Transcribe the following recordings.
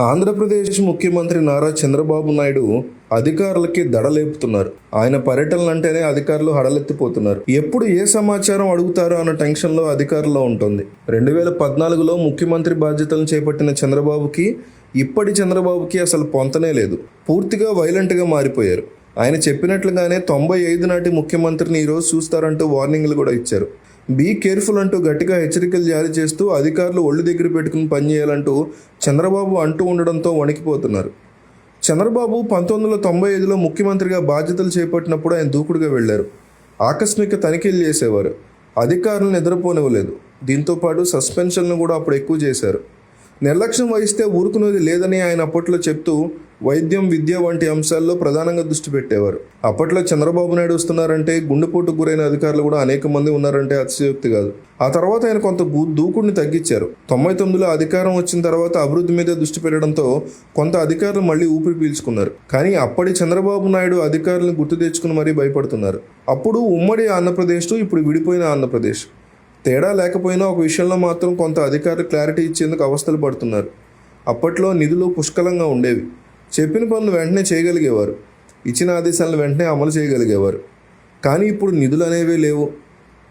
ఆంధ్రప్రదేశ్ ముఖ్యమంత్రి నారా చంద్రబాబు నాయుడు అధికారులకి దడలేపుతున్నారు. ఆయన పర్యటనలు అంటేనే అధికారులు హడలెత్తిపోతున్నారు. ఎప్పుడు ఏ సమాచారం అడుగుతారో అన్న టెన్షన్లో అధికారుల్లో ఉంటుంది. రెండు వేల పద్నాలుగులో ముఖ్యమంత్రి బాధ్యతలను చేపట్టిన చంద్రబాబుకి ఇప్పటి చంద్రబాబుకి అసలు పొంతనే లేదు. పూర్తిగా వైలెంట్గా మారిపోయారు. ఆయన చెప్పినట్లుగానే తొంభై ఐదు నాటి ముఖ్యమంత్రిని ఈరోజు చూస్తారంటూ వార్నింగ్లు కూడా ఇచ్చారు. బీ కేర్ఫుల్ అంటూ గట్టిగా హెచ్చరికలు జారీ చేస్తూ అధికారులు ఒళ్ళు దగ్గర పెట్టుకుని పనిచేయాలంటూ చంద్రబాబు అంటూ ఉండడంతో వణికిపోతున్నారు. చంద్రబాబు పంతొమ్మిది వందల తొంభై ఐదులో ముఖ్యమంత్రిగా బాధ్యతలు చేపట్టినప్పుడు ఆయన దూకుడుగా వెళ్ళారు. ఆకస్మిక తనిఖీలు చేసేవారు. అధికారులు నిద్రపోనివ్వలేదు. దీంతో పాటు సస్పెన్షన్లు కూడా అప్పుడు ఎక్కువ చేశారు. నిర్లక్ష్యం వహిస్తే ఊరుకునేది లేదని ఆయన అప్పట్లో చెప్తూ వైద్యం విద్య వంటి అంశాల్లో ప్రధానంగా దృష్టి పెట్టేవారు. అప్పట్లో చంద్రబాబు నాయుడు వస్తున్నారంటే గుండెపోటుకు గురైన అధికారులు కూడా అనేక మంది ఉన్నారంటే అతిశయోక్తి కాదు. ఆ తర్వాత ఆయన కొంత దూకుడిని తగ్గించారు. తొంభై తొమ్మిదిలో అధికారం వచ్చిన తర్వాత అభివృద్ధి మీద దృష్టి పెట్టడంతో కొంత అధికారులు మళ్ళీ ఊపిరి పీల్చుకున్నారు. కానీ అప్పటి చంద్రబాబు నాయుడు అధికారులను గుర్తు తెచ్చుకుని మరీ భయపడుతున్నారు. అప్పుడు ఉమ్మడి ఆంధ్రప్రదేశ్ ఇప్పుడు విడిపోయిన ఆంధ్రప్రదేశ్. తేడా లేకపోయినా ఒక విషయంలో మాత్రం కొంత అధికారులు క్లారిటీ ఇచ్చేందుకు అవస్థలు పడుతున్నారు. అప్పట్లో నిధులు పుష్కలంగా ఉండేవి. చెప్పిన పనులు వెంటనే చేయగలిగేవారు. ఇచ్చిన ఆదేశాలను వెంటనే అమలు చేయగలిగేవారు. కానీ ఇప్పుడు నిధులు అనేవే లేవు.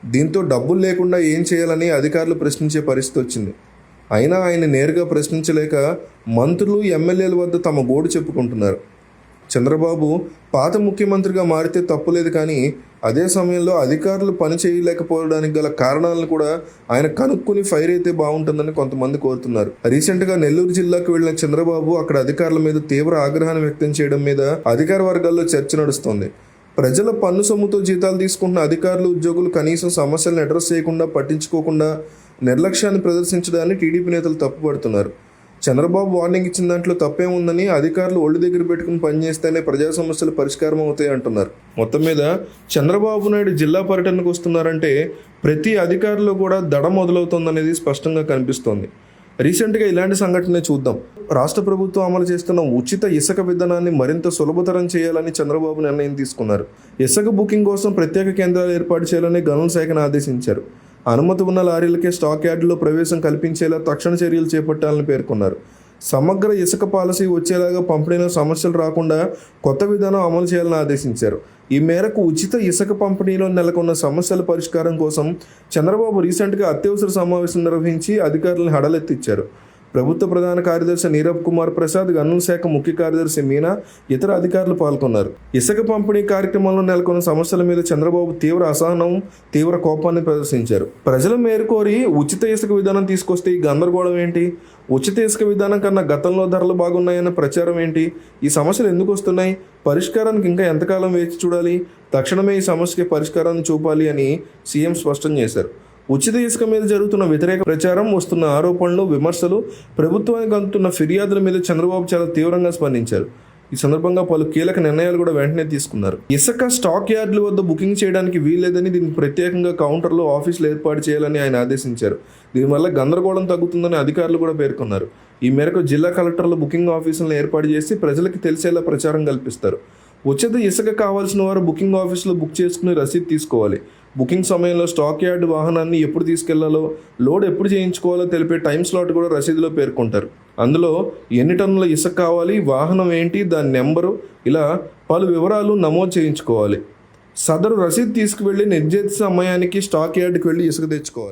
దీంతో డబ్బులు లేకుండా ఏం చేయాలని అధికారులు ప్రశ్నించే పరిస్థితి వచ్చింది. అయినా ఆయన నేరుగా ప్రశ్నించలేక మంత్రులు ఎమ్మెల్యేల వద్ద తమ గోడు చెప్పుకుంటున్నారు. చంద్రబాబు పాత ముఖ్యమంత్రిగా మారితే తప్పులేదు కానీ అదే సమయంలో అధికారులు పని చేయలేకపోవడానికి గల కారణాలను కూడా ఆయన కనుక్కుని ఫైర్ అయితే బాగుంటుందని కొంతమంది కోరుతున్నారు. రీసెంట్గా నెల్లూరు జిల్లాకు వెళ్ళిన చంద్రబాబు అక్కడ అధికారుల మీద తీవ్ర ఆగ్రహాన్ని వ్యక్తం చేయడం మీద అధికార వర్గాల్లో చర్చ నడుస్తోంది. ప్రజల పన్ను సొమ్ముతో జీతాలు తీసుకుంటున్న అధికారులు ఉద్యోగులు కనీసం సమస్యలను అడ్రస్ చేయకుండా పట్టించుకోకుండా నిర్లక్ష్యాన్ని ప్రదర్శించడాన్ని టీడీపీ నేతలు తప్పుపడుతున్నారు. చంద్రబాబు వార్నింగ్ ఇచ్చిన దాంట్లో తప్పేముందని అధికారులు ఒళ్ళు దగ్గర పెట్టుకుని పనిచేస్తేనే ప్రజా సమస్యలు పరిష్కారం అవుతాయి అంటున్నారు. మొత్తం మీద చంద్రబాబు నాయుడు జిల్లా పర్యటనకు వస్తున్నారంటే ప్రతి అధికారులు కూడా దడ మొదలవుతుందనేది స్పష్టంగా కనిపిస్తోంది. రీసెంట్గా ఇలాంటి సంఘటనే చూద్దాం. రాష్ట్ర ప్రభుత్వం అమలు చేస్తున్న ఉచిత ఇసుక విధానాన్ని మరింత సులభతరం చేయాలని చంద్రబాబు నిర్ణయం తీసుకున్నారు. ఇసుక బుకింగ్ కోసం ప్రత్యేక కేంద్రాలు ఏర్పాటు చేయాలని గనుల శాఖను ఆదేశించారు. అనుమతి ఉన్న లారీలకే స్టాక్ యార్డులో ప్రవేశం కల్పించేలా తక్షణ చర్యలు చేపట్టాలని పేర్కొన్నారు. సమగ్ర ఇసుక పాలసీ వచ్చేలాగా పంపిణీలో సమస్యలు రాకుండా కొత్త విధానం అమలు చేయాలని ఆదేశించారు. ఈ మేరకు ఉచిత ఇసుక పంపిణీలో నెలకొన్న సమస్యల పరిష్కారం కోసం చంద్రబాబు రీసెంట్గా అత్యవసర సమావేశం నిర్వహించి అధికారులను హడలెత్తిచ్చారు. ప్రభుత్వ ప్రధాన కార్యదర్శి నీరబ్ కుమార్ ప్రసాద్ గనుల శాఖ ముఖ్య కార్యదర్శి మీనా ఇతర అధికారులు పాల్గొన్నారు. ఇసుక పంపిణీ కార్యక్రమంలో నెలకొన్న సమస్యల మీద చంద్రబాబు తీవ్ర అసహనం తీవ్ర కోపాన్ని ప్రదర్శించారు. ప్రజలు మేరుకోరి ఉచిత ఇసుక విధానం తీసుకొస్తే ఈ గందరగోళం ఏంటి? ఉచిత ఇసుక విధానం కన్నా గతంలో ధరలు బాగున్నాయన్న ప్రచారం ఏంటి? ఈ సమస్యలు ఎందుకు వస్తున్నాయి? పరిష్కారానికి ఇంకా ఎంతకాలం వేచి చూడాలి? తక్షణమే ఈ సమస్యకి పరిష్కారాన్ని చూపాలి అని సీఎం స్పష్టం చేశారు. ఉచిత ఇసుక మీద జరుగుతున్న వ్యతిరేక ప్రచారం వస్తున్న ఆరోపణలు విమర్శలు ప్రభుత్వానికి అందుతున్న ఫిర్యాదుల మీద చంద్రబాబు చాలా తీవ్రంగా స్పందించారు. ఈ సందర్భంగా పలు కీలక నిర్ణయాలు కూడా వెంటనే తీసుకున్నారు. ఇసుక స్టాక్ యార్డుల వద్ద బుకింగ్ చేయడానికి వీల్లేదని దీనికి ప్రత్యేకంగా కౌంటర్లో ఆఫీసులు ఏర్పాటు చేయాలని ఆయన ఆదేశించారు. దీనివల్ల గందరగోళం తగ్గుతుందని అధికారులు కూడా పేర్కొన్నారు. ఈ మేరకు జిల్లా కలెక్టర్లు బుకింగ్ ఆఫీసులను ఏర్పాటు చేసి ప్రజలకు తెలిసేలా ప్రచారం కల్పిస్తారు. ఉచిత ఇసుక కావాల్సిన వారు బుకింగ్ ఆఫీసులో బుక్ చేసుకుని రసీదు తీసుకోవాలి. బుకింగ్ సమయంలో స్టాక్ యార్డ్ వాహనాన్ని ఎప్పుడు తీసుకెళ్ళాలో లోడ్ ఎప్పుడు చేయించుకోవాలో తెలిపే టైం స్లాట్ కూడా రసీదులో పేర్కొంటారు. అందులో ఎన్ని టన్నుల ఇసుక కావాలి వాహనం ఏంటి దాని నెంబరు ఇలా పలు వివరాలు నమోదు చేయించుకోవాలి. సదరు రసీదు తీసుకువెళ్ళి నిర్దేశిత సమయానికి స్టాక్ యార్డ్కి వెళ్ళి ఇసుక తెచ్చుకోవాలి.